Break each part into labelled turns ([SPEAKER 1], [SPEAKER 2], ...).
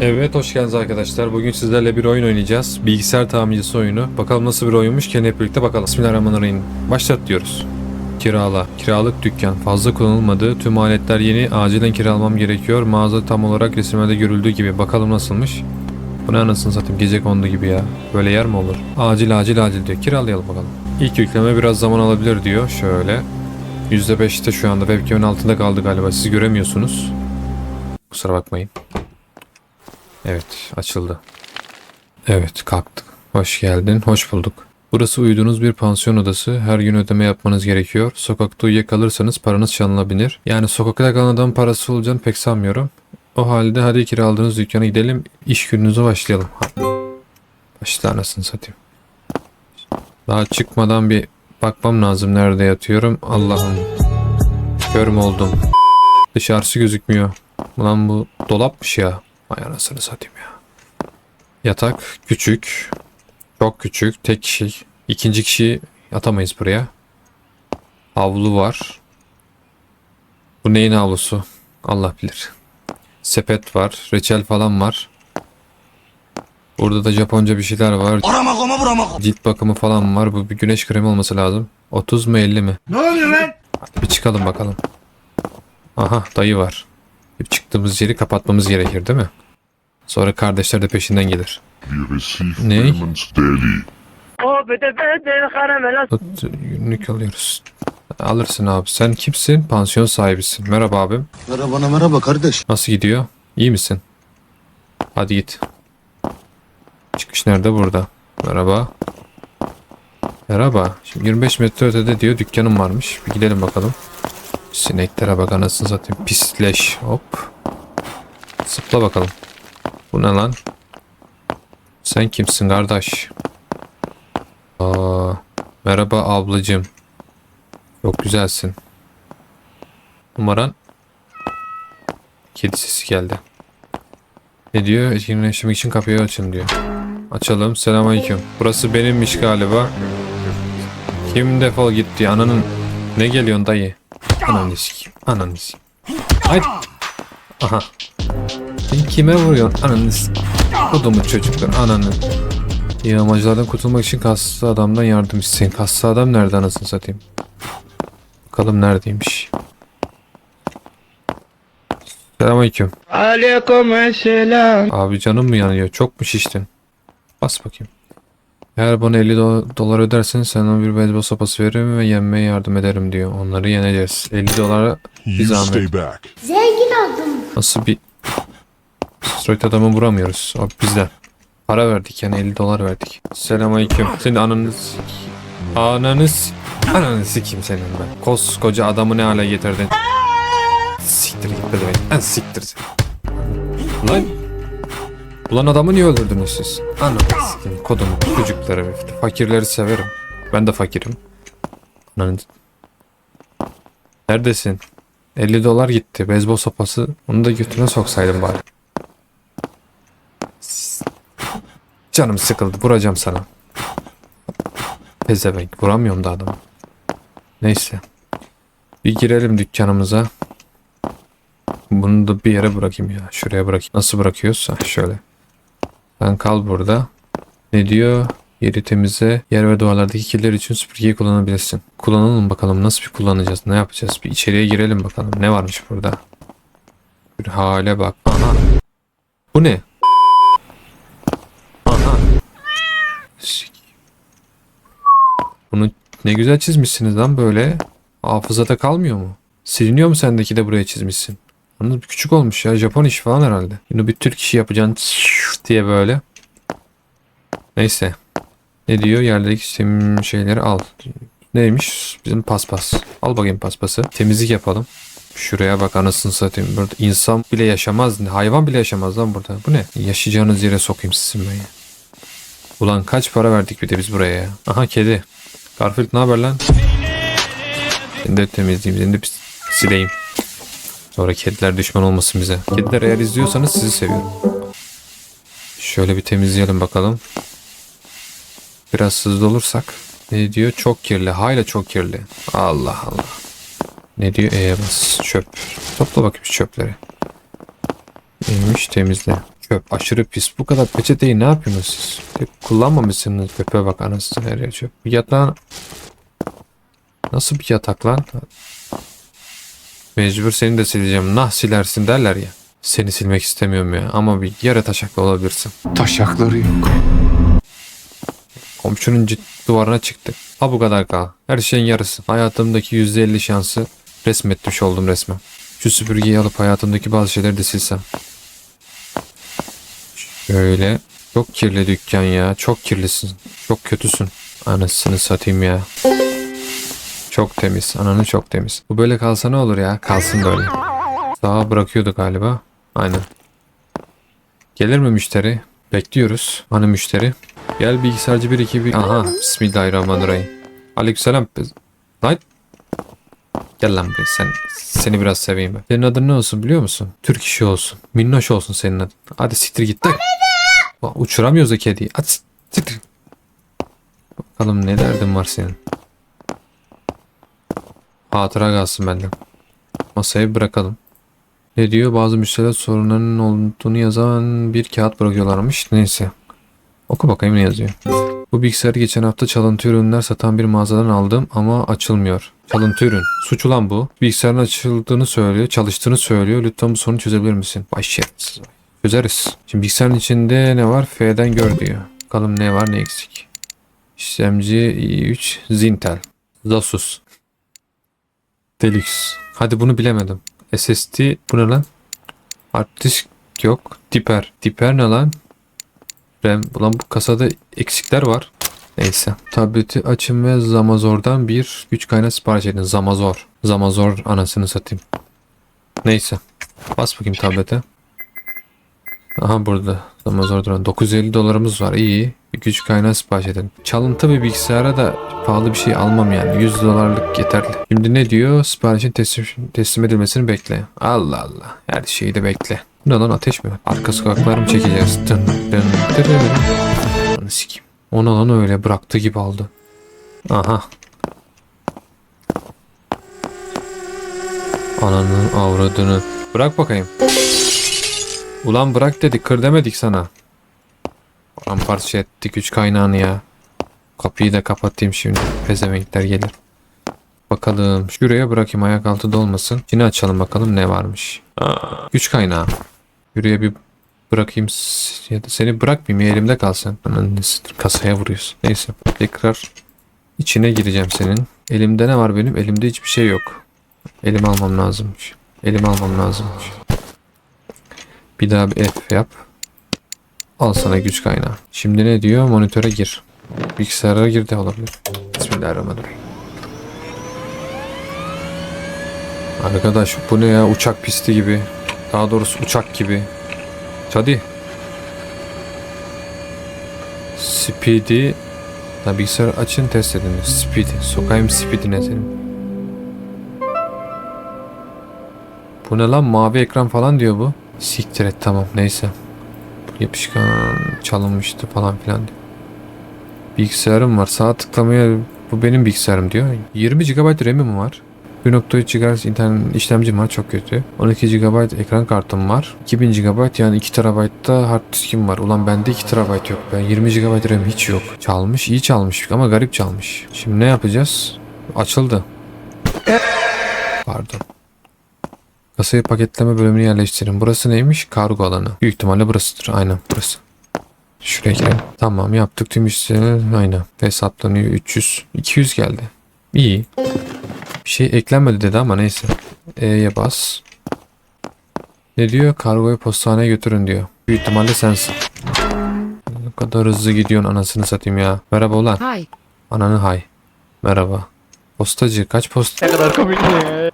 [SPEAKER 1] Evet hoş geldiniz arkadaşlar. Bugün sizlerle bir oyun oynayacağız. Bilgisayar tamircisi oyunu. Bakalım nasıl bir oyunmuş. Gelin hep birlikte bakalım. Bismillahirrahmanirrahim. Başlat diyoruz. Kirala. Kiralık dükkan. Fazla kullanılmadı. Tüm aletler yeni. Acilen kiralamam gerekiyor. Mağaza tam olarak resimlerde görüldüğü gibi. Bakalım nasılmış. Bu ne anasını satayım gece kondu gibi ya. Böyle yer mi olur? Acil acil acil diyor. Kiralayalım bakalım. İlk yükleme biraz zaman alabilir diyor. Şöyle. %5'te şu anda webcam'in altında kaldı galiba. Siz göremiyorsunuz. Kusura bakmayın. Evet açıldı. Evet kalktık. Hoş geldin. Hoş bulduk. Burası uyuduğunuz bir pansiyon odası. Her gün ödeme yapmanız gerekiyor. Sokakta uyuyakalırsanız paranız çalınabilir. Yani sokakta kalan adamın parası olacağını pek sanmıyorum. O halde hadi kiraladığınız dükkana gidelim. İş gününüze başlayalım. Başla anasını satayım. Daha çıkmadan bir bakmam lazım nerede yatıyorum. Allah'ım. Kör mü oldum? Dışarısı gözükmüyor. Ulan bu dolapmış ya. Ay anasını satayım ya. Yatak küçük. Çok küçük. Tek kişi. İkinci kişi yatamayız buraya. Havlu var. Bu neyin havlusu? Allah bilir. Sepet var. Reçel falan var. Burada da Japonca bir şeyler var.
[SPEAKER 2] Arama koma burama
[SPEAKER 1] Cilt bakımı falan var. Bu bir güneş kremi olması lazım. 30 mu 50 mi?
[SPEAKER 2] Ne oluyor lan?
[SPEAKER 1] Hadi bir çıkalım bakalım. Aha dayı var. Bir çıktığımız yeri kapatmamız gerekir değil mi? Sonra kardeşler de peşinden gelir. Ne? Günlük alıyoruz. Alırsın abi. Sen kimsin? Pansiyon sahibisin. Merhaba abim.
[SPEAKER 2] Merhaba merhaba kardeş.
[SPEAKER 1] Nasıl gidiyor? İyi misin? Hadi git. Çıkış nerede? Burada. Merhaba. Merhaba. Şimdi 25 metre ötede diyor dükkanım varmış. Bir gidelim bakalım. Sineklere bak anasını satayım. Pisleş. Hop. Zıpla bakalım. Bu ne lan? Sen kimsin kardeş? Aa, merhaba ablacığım. Çok güzelsin. Numaran? Kedi sesi geldi. Ne diyor? Etkinleşmek için kapıyı açın diyor. Açalım. Selamünaleyküm. Burası benimmiş galiba. Kim defol gitti? Ananın ne geliyorsun dayı? Ananı sikeyim. Ananı sikeyim. Haydi. Aha. Sen kime vuruyorsun? Ananı sikeyim. Kodumun çocuklar. Ananı. Yağmacılardan kurtulmak için kaslı adamdan yardım isteyin. Kaslı adam nerede anasını satayım? Bakalım neredeymiş. Selamünaleyküm.
[SPEAKER 3] Aleyküm selam
[SPEAKER 1] Abi canım mı yanıyor? Çok mu şiştin? Bas bakayım. Eğer bana 50 do- dolar ödersen sana bir beyzbol sopası veririm ve yenmeye yardım ederim diyor. Onları yeneceğiz. 50 dolara bir
[SPEAKER 4] You
[SPEAKER 1] zahmet.
[SPEAKER 4] stay back.
[SPEAKER 5] Zengin oldum.
[SPEAKER 1] Nasıl bir... Straight adamı vuramıyoruz. Abi bizden. Para verdik yani 50 dolar verdik. Selamünaleyküm. Senin ananız... Ananız... Ananı sikeyim senin ben. Koskoca adamı ne hale getirdin. Siktir git be demek. En siktir seni. Lan... Ulan adamı niye öldürdünüz siz? Ananı sikeyim. Kodumu, çocukları, fakirleri severim. Ben de fakirim. Ananı... Neredesin? 50 dolar gitti. Beyzbol sopası. Onu da götüne soksaydım bari. Canım sıkıldı. Vuracağım sana. Pezevenk. Vuramıyorum da adamı. Neyse. Bir girelim dükkanımıza. Bunu da bir yere bırakayım ya. Şuraya bırakayım. Nasıl bırakıyoruz? Ha, şöyle. Sen kal burada. Ne diyor? Yeri temize, yer ve duvarlardaki kirler için süpürgeyi kullanabilirsin. Kullanalım bakalım nasıl bir kullanacağız, ne yapacağız? Bir içeriye girelim bakalım ne varmış burada. Bir hale bak. Aha. Bu ne? Aha. Bunu ne güzel çizmişsiniz lan böyle. Hafızada kalmıyor mu? Siliniyor mu sendeki de buraya çizmişsin? Yalnız küçük olmuş ya. Japon işi falan herhalde. Bunu bir Türk işi yapacaksın diye böyle. Neyse. Ne diyor? Yerdeki tüm şeyleri al. Neymiş? Bizim paspas. Al bakayım paspası. Temizlik yapalım. Şuraya bak anasını satayım. Burada insan bile yaşamaz. Hayvan bile yaşamaz lan burada. Bu ne? Yaşayacağınız yere sokayım sizin ben ya. Ulan kaç para verdik bir de biz buraya ya. Aha kedi. Garfield ne haber lan? Seni de temizleyeyim. Seni de sileyim. Sonra kediler düşman olmasın bize. Kediler eğer izliyorsanız sizi seviyorum. Şöyle bir temizleyelim bakalım. Biraz hızlı olursak. Ne diyor? Çok kirli. Hayla çok kirli. Allah Allah. Ne diyor? E'ye bas. Çöp. Topla bakayım çöpleri. Neymiş? Temizle. Çöp aşırı pis. Bu kadar peçeteyi ne yapıyorsunuz siz? Kullanmamışsınız. Çöpe bak anasını her yer çöp. Bu Yatağın... Nasıl bir yatak lan? Mecbur seni de sileceğim. Nah silersin derler ya. Seni silmek istemiyorum ya. Ama bir yere taşaklı olabilirsin.
[SPEAKER 5] Taşakları yok.
[SPEAKER 1] Komşunun cid- duvarına çıktık. Ha bu kadar kal. Her şeyin yarısı. Hayatımdaki %50 şansı resmetmiş oldum resmen. Şu süpürgeyi alıp hayatımdaki bazı şeyleri de silsem. Şöyle. Çok kirli dükkan ya. Çok kirlisin. Çok kötüsün. Anasını satayım ya. Çok temiz. Ananı çok temiz. Bu böyle kalsa ne olur ya? Kalsın böyle. Sağa bırakıyordu galiba. Aynen. Gelir mi müşteri? Bekliyoruz. Hani müşteri? Gel bilgisayarcı 1 2 1. Aha bismillahirrahmanirrahim. Aleykümselam. Lan. Gel lan buraya sen. Seni biraz seveyim ben. Senin adın ne olsun biliyor musun? Türk işi olsun. Minnoş olsun senin adın. Hadi siktir git. Bak, Uçuramıyoruz da kediyi. Hadi siktir. Bakalım ne derdin var senin. Hatıra kalsın benden. Masaya bırakalım. Ne diyor? Bazı müşteriler sorunlarının olduğunu yazan bir kağıt bırakıyorlarmış. Neyse. Oku bakayım ne yazıyor. Bu bilgisayarı geçen hafta çalıntı ürünler satan bir mağazadan aldım ama açılmıyor. Çalıntı ürün. Suç ulan bu. Bilgisayarın açıldığını söylüyor, çalıştığını söylüyor. Lütfen bu sorunu çözebilir misin? Vay. Çözeriz. Şimdi bilgisayarın içinde ne var? F'den gör diyor. Bakalım ne var ne eksik. İşlemci i3 Zintel. Asus. Deluxe. Hadi bunu bilemedim. SSD bu ne lan? Hard disk yok. Diper. Diper ne lan? RAM. Ulan bu kasada eksikler var. Neyse. Tableti açın ve Zamazor'dan bir güç kaynağı sipariş edin. Zamazor. Zamazor anasını satayım. Neyse. Bas bakayım tablete. Aha burada. Zamazor'dan 950 dolarımız var. İyi. Güç kaynağı sipariş edin. Çalıntı bir bilgisayara da pahalı bir şey almam yani. 100 dolarlık yeterli. Şimdi ne diyor? Siparişin teslim, teslim edilmesini bekle. Allah Allah. Her şeyi de bekle. Ne lan ateş mi? Arka sokaklar mı çekeceğiz? Dın dın. Anı sikeyim. Ona lan öyle bıraktı gibi aldı. Aha. Ananın avradını. Bırak bakayım. Ulan bırak dedik kır demedik sana. Paramparça ettik güç kaynağını ya. Kapıyı da kapatayım şimdi. Pezevenkler gelir. Bakalım. Şuraya bırakayım ayak altında olmasın. Yine açalım bakalım ne varmış. Güç kaynağı. Şuraya bir bırakayım ya da seni bırakmayayım ya elimde kalsın. Kasaya vuruyorsun. Neyse tekrar içine gireceğim senin. Elimde ne var benim? Elimde hiçbir şey yok. Elim almam lazımmış. Elim almam lazımmış. Bir daha bir F yap. Al sana güç kaynağı. Şimdi ne diyor? Monitöre gir. Bilgisayara gir de olabilir. Bismillahirrahmanirrahim. Arkadaş bu ne ya? Uçak pisti gibi. Daha doğrusu uçak gibi. Hadi. Speedy. Ha, bilgisayarı açın test edin. Speedy. Sokayım speedine senin. Bu ne lan? Mavi ekran falan diyor bu. Siktir et tamam neyse. Yapışkan çalınmıştı falan filan diyor. Bilgisayarım var. Sağ tıklamaya bu benim bilgisayarım diyor. 20 GB RAM'im var. 1.3 GHz internet işlemcim var çok kötü. 12 GB ekran kartım var. 2000 GB yani 2 TB da hard diskim var. Ulan bende 2 TB yok. Ben 20 GB RAM hiç yok. Çalmış iyi çalmış ama garip çalmış. Şimdi ne yapacağız? Açıldı. Pardon. Kasayı paketleme bölümünü yerleştirin. Burası neymiş? Kargo alanı. Büyük ihtimalle burasıdır. Aynen burası. Şuraya girelim. Tamam yaptık tüm işleri. Aynen. Hesaplanıyor 300. 200 geldi. İyi. Bir şey eklenmedi dedi ama neyse. E'ye bas. Ne diyor? Kargoyu postaneye götürün diyor. Büyük ihtimalle sensin. Ne kadar hızlı gidiyorsun anasını satayım ya. Merhaba ulan.
[SPEAKER 6] Hi.
[SPEAKER 1] Ananı hay. Merhaba. Postacı kaç posta?
[SPEAKER 3] Ne kadar komik ya.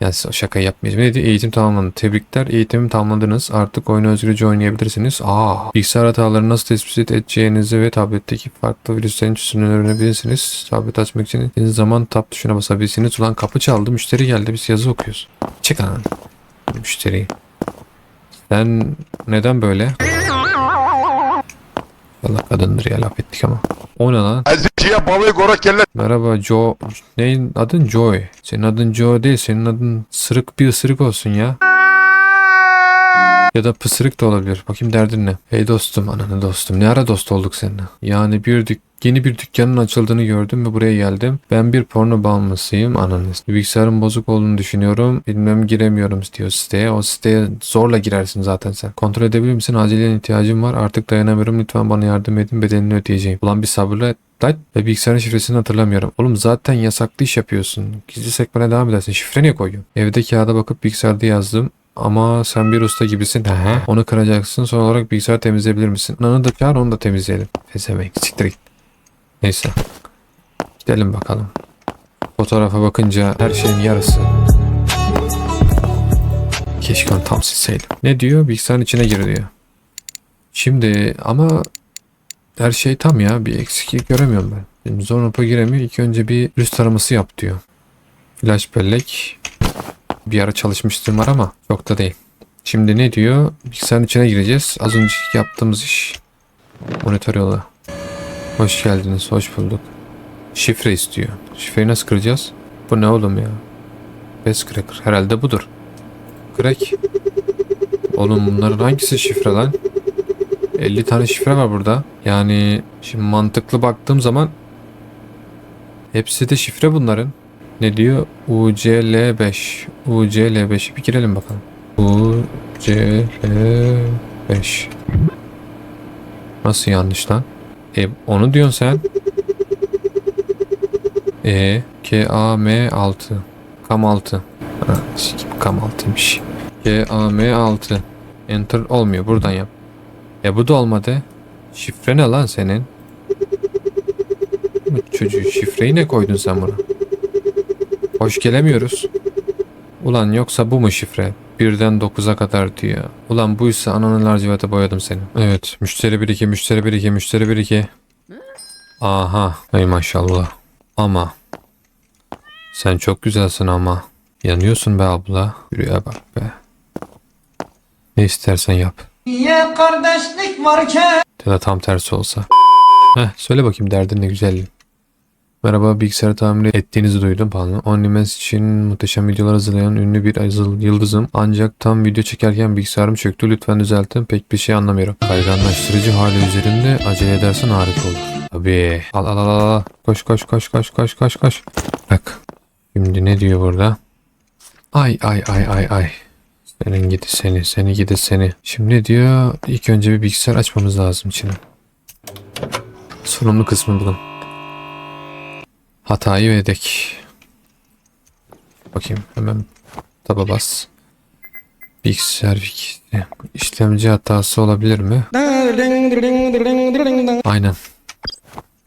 [SPEAKER 1] Ya siz o şakayı yapmayacağım. Ne diyor? Eğitim tamamlandı. Tebrikler. Eğitimi tamamladınız. Artık oyunu özgürce oynayabilirsiniz. Aa, bilgisayar hatalarını nasıl tespit edeceğinizi ve tabletteki farklı virüslerin çözümünü öğrenebilirsiniz. Tablet açmak için istediğiniz zaman tab tuşuna basabilirsiniz. Ulan kapı çaldı. Müşteri geldi. Biz yazı okuyoruz. Çık lan. Müşteri. Sen neden böyle? Allah kadındır ya laf ettik ama. O ne lan?
[SPEAKER 4] Eziciye balığı gora kelle.
[SPEAKER 1] Merhaba Joe. Neyin adın Joy? Senin adın Joe değil. Senin adın sırık bir ısırık olsun ya. Ya da pısırık da olabilir. Bakayım derdin ne? Hey dostum, ananı dostum. Ne ara dost olduk seninle? Yani bir Yeni bir dükkanın açıldığını gördüm ve buraya geldim. Ben bir porno bağımlısıyım ananız. Bilgisayarın bozuk olduğunu düşünüyorum. Bilmem giremiyorum diyor siteye. O siteye zorla girersin zaten sen. Kontrol edebilir misin? Acilen ihtiyacım var. Artık dayanamıyorum. Lütfen bana yardım edin. Bedelini ödeyeceğim. Ulan bir sabırla. Lan ve bilgisayarın şifresini hatırlamıyorum. Oğlum zaten yasaklı iş yapıyorsun. Gizli sekmene devam edersin. Şifre niye koyuyorsun? Evde kağıda bakıp bilgisayarda yazdım. Ama sen bir usta gibisin. He. Onu kıracaksın. Son olarak bilgisayar temizleyebilir misin? Onu da çağır onu da temizleyelim. Pezevenk. Siktir git. Neyse. Gidelim bakalım. Fotoğrafa bakınca her şeyin yarısı. Keşke onu tam silseydim. Ne diyor? Bilgisayarın içine gir diyor. Şimdi ama her şey tam ya. Bir eksiklik göremiyorum ben. Şimdi Zornop'a giremiyor. İlk önce bir üst taraması yap diyor. Flash bellek. Bir ara çalışmıştım var ama çok da değil. Şimdi ne diyor? Bilgisayarın içine gireceğiz. Az önce yaptığımız iş. Monitör yola. Hoş geldiniz, hoş bulduk. Şifre istiyor. Şifreyi nasıl kıracağız? Bu ne oğlum ya? Best cracker. Herhalde budur. Crack. Oğlum bunların hangisi şifre lan? 50 tane şifre var burada. Yani şimdi mantıklı baktığım zaman hepsi de şifre bunların. Ne diyor? UCL5. UCL5'i bir girelim bakalım. UCL5. Nasıl yanlış lan? E onu diyorsun sen. E K A M 6. Kam 6. Ha, kam 6'ymış. K A M 6. Enter olmuyor. Buradan yap. E bu da olmadı. Şifre ne lan senin? Çocuğu şifreyi ne koydun sen buna? Hoş gelemiyoruz. Ulan yoksa bu mu şifre? Birden 9'a kadar diyor. Ulan buysa ananı lacivete boyadım seni. Evet. Müşteri 1-2, müşteri 1-2, müşteri 1-2. Aha. Ey maşallah. Ama. Sen çok güzelsin ama. Yanıyorsun be abla. Yürüye bak be. Ne istersen yap.
[SPEAKER 5] Niye kardeşlik varken
[SPEAKER 1] Ya da tam tersi olsa. Heh söyle bakayım derdin ne güzelliğin. Merhaba bilgisayarı tamir ettiğinizi duydum falan. Onlimens için muhteşem videolar hazırlayan ünlü bir yıldızım. Ancak tam video çekerken bilgisayarım çöktü. Lütfen düzeltin. Pek bir şey anlamıyorum. Kayganlaştırıcı hali üzerinde acele edersen harika olur. Tabii. Al al al al. Koş koş koş koş koş koş koş. Bak. Şimdi ne diyor burada? Ay ay ay ay ay. Senin gidi seni, seni gidi seni. Şimdi diyor? İlk önce bir bilgisayar açmamız lazım içine. Sorumlu kısmı bulun. Hatayı verdik. Bakayım hemen taba bas. Bilgisayar bilgisi. İşlemci hatası olabilir mi? Aynen.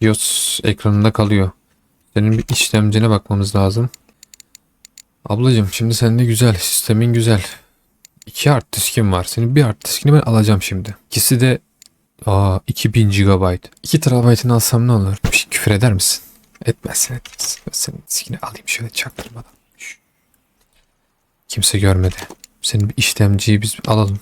[SPEAKER 1] BIOS ekranında kalıyor. Senin bir işlemcine bakmamız lazım. Ablacım şimdi sende güzel. Sistemin güzel. İki hard diskim var. Senin bir hard diskini ben alacağım şimdi. İkisi de Aa 2000 GB. 2 TB'ını alsam ne olur? Bir şey küfür eder misin? Etmezsin etmez. Ben senin diskini alayım şöyle çaktırmadan. Kimse görmedi. Senin bir işlemciyi biz alalım.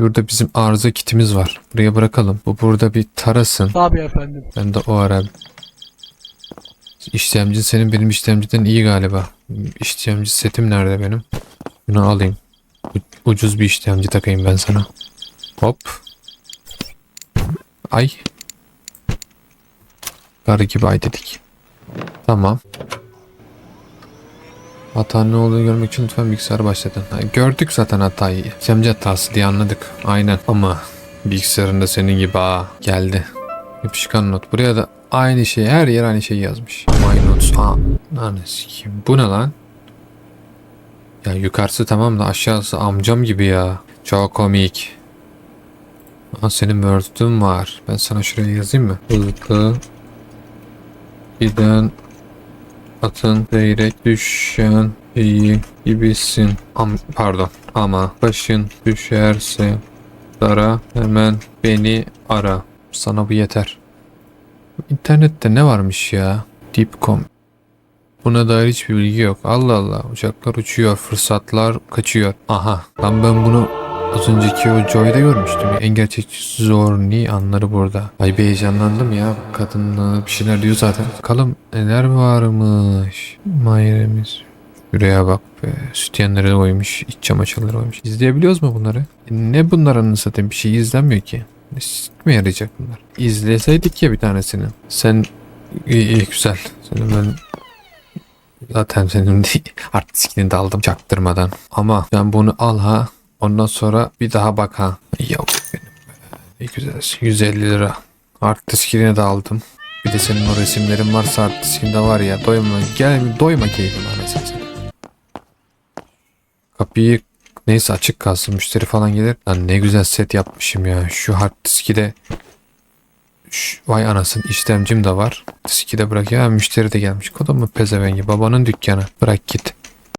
[SPEAKER 1] Burada bizim arıza kitimiz var. Buraya bırakalım. Bu burada bir tarasın.
[SPEAKER 6] Tabii efendim.
[SPEAKER 1] Ben de o ara. İşlemci senin benim işlemciden iyi galiba. İşlemci setim nerede benim? Bunu alayım. Ucuz bir işlemci takayım ben sana. Hop. Ay. Karı gibi ay dedik. Tamam. Hata ne olduğunu görmek için lütfen bilgisayarı başlatın. Gördük zaten hatayı. İşlemci hatası diye anladık. Aynen. Ama bilgisayarında senin gibi ha geldi. Yapışkan not. Buraya da aynı şey. Her yer aynı şeyi yazmış. My notes. Aa. Sikeyim. Bu ne lan? Ya yukarısı tamam da aşağısı amcam gibi ya. Çok komik. Aa, senin Word'ün var. Ben sana şuraya yazayım mı? Hızlı giden atın seyrek düşen iyi gibisin. Am pardon ama başın düşerse dara hemen beni ara. Sana bu yeter. İnternette ne varmış ya? Deepcom. Buna dair hiçbir bilgi yok. Allah Allah. Uçaklar uçuyor. Fırsatlar kaçıyor. Aha. Lan ben bunu az önceki o Joy'da görmüştüm. En gerçekçi zorni anları burada. Ay bir heyecanlandım ya. Kadın bir şeyler diyor zaten. Bakalım neler varmış. Mayremiz. Şuraya bak be. Sütyenleri de koymuş. iç çamaşırları koymuş. İzleyebiliyoruz mu bunları? Ne bunların satayım bir şey izlenmiyor ki. Ne mi yarayacak bunlar? İzleseydik ya bir tanesini. Sen iyi, iyi güzel. Senin ben zaten senin artistikini de aldım çaktırmadan. Ama ben bunu al ha. Ondan sonra bir daha bak ha. Ya benim be. Ne güzelsin. 150 lira. Artiskini de aldım. Bir de senin o resimlerin varsa artiskinde var ya doyma gel doyma keyfim anasını satayım. Kapıyı neyse açık kalsın müşteri falan gelir. Lan ne güzel set yapmışım ya. Şu hard diski de Şş, vay anasın işlemcim de var. Diski de bırak ya müşteri de gelmiş. Kodumu pezevengi babanın dükkanı. Bırak git.